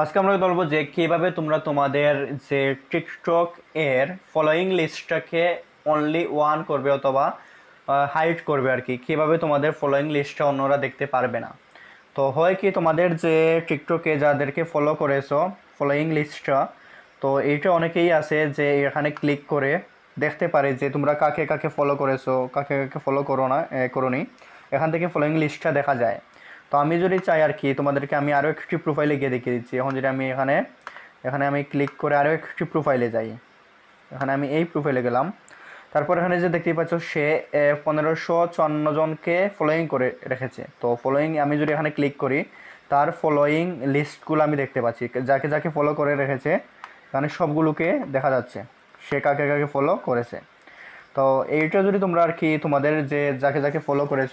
আজকে আমরা বলব যে কীভাবে তোমরা তোমাদের যে টিকটক এর ফলোয়িং লিস্টটাকে অনলি ওয়ান করবে অথবা হাইড করবে আর কি, কীভাবে তোমাদের ফলোয়িং লিস্টটা অন্যরা দেখতে পারবে না। তো হয় কি তোমাদের যে টিকটকে যাদেরকে ফলো করেছ ফলোয়িং লিস্টটা তো এইটা অনেকেই আছে যে এখানে ক্লিক করে দেখতে পারে যে তোমরা কাকে কাকে ফলো করেছ, কাকে কাকে ফলো করো না করোনি। এখান থেকে ফলোয়িং লিস্টটা দেখা যায়। তো আমি যদি চাই আর কি, তোমাদেরকে আমি আরও একটি প্রোফাইলে গিয়ে দেখিয়ে দিচ্ছি। এখন যদি আমি এখানে এখানে আমি ক্লিক করে আরও একটি প্রোফাইলে যাই। এখানে আমি এই প্রোফাইলে গেলাম। তারপর এখানে যে দেখতেই পাচ্ছ, সে পনেরোশো চুয়ান্ন জনকে ফলোয়িং করে রেখেছে। তো ফলোয়িং আমি যদি এখানে ক্লিক করি, তার ফলোয়িং লিস্টগুলো আমি দেখতে পাচ্ছি। যাকে যাকে ফলো করে রেখেছে, এখানে সবগুলোকে দেখা যাচ্ছে। সে কাকে কাকে ফলো করেছে। তো এইটা যদি তোমরা আর কি তোমাদের যে যাকে যাকে ফলো করেছ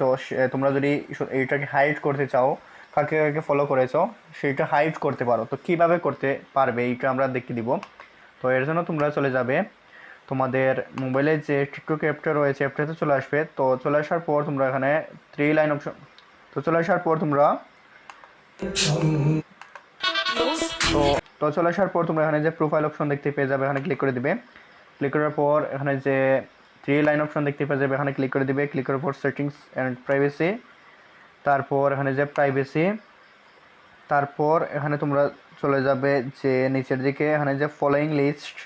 তোমরা যদি এইটাকে হাইড করতে চাও, কাকে কাকে ফলো করেছ, সেইটা হাইড করতে পারো। তো কীভাবে করতে পারবে এইটা আমরা দেখিয়ে দিব। তো এর জন্য তোমরা চলে যাবে তোমাদের মোবাইলে যে টিকটক অ্যাপটা রয়েছে অ্যাপটাতে চলে আসবে। তো চলে আসার পর তোমরা এখানে থ্রি লাইন অপশন তো চলে আসার পর তোমরা তো তো চলে আসার পর তোমরা এখানে যে প্রোফাইল অপশন দেখতে পেয়ে যাবে, এখানে ক্লিক করে দিবে। ক্লিক করার পর এখানে যে থ্রি লাইন অপশন দেখতে পাওয়া যাবে, এখানে ক্লিক করে দিবে ক্লিক করার পর সেটিংস অ্যান্ড প্রাইভেসি তারপর এখানে যে প্রাইভেসি তারপর এখানে তোমরা চলে যাবে যে নিচের দিকে, এখানে যে ফলোয়িং লিস্ট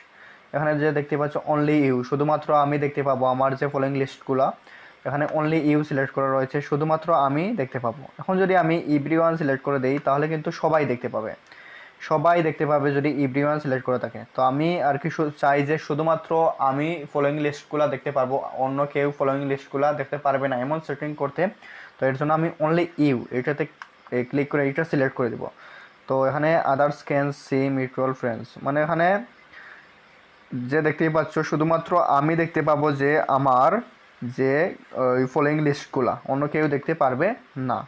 এখানে যে দেখতে পাচ্ছ অনলি ইউ শুধুমাত্র আমি দেখতে পাবো আমার যে ফলোয়িং লিস্টগুলো এখানে অনলি ইউ সিলেক্ট করা রয়েছে, শুধুমাত্র আমি দেখতে পাবো। এখন যদি আমি ইভরি ওয়ান সিলেক্ট করে দিই, তাহলে কিন্তু সবাই দেখতে পাবে। সবাই দেখতে পাবে যদি ইভরি ওয়ান সিলেক্ট করে থাকে। তো আমি আর কি চাই যে শুধুমাত্র আমি ফলোয়িং লিস্টগুলো দেখতে পারব, অন্য কেউ ফলোয়িং লিস্টগুলো দেখতে পারবে না এমন সেটিং করতে। তো এর জন্য আমি অনলি ইউ এটাতে ক্লিক করে এইটা সিলেক্ট করে দিব। তো এখানে others can see mutual friends মানে এখানে যে দেখতেই পাচ্ছ, শুধুমাত্র আমি দেখতে পাবো যে আমার যে ওই ফলোয়িং লিস্টগুলা অন্য কেউ দেখতে পারবে না।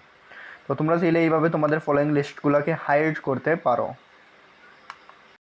তো তোমরা চাইলে এইভাবে তোমাদের ফলোয়িং লিস্টগুলোকে হাইড করতে পারো।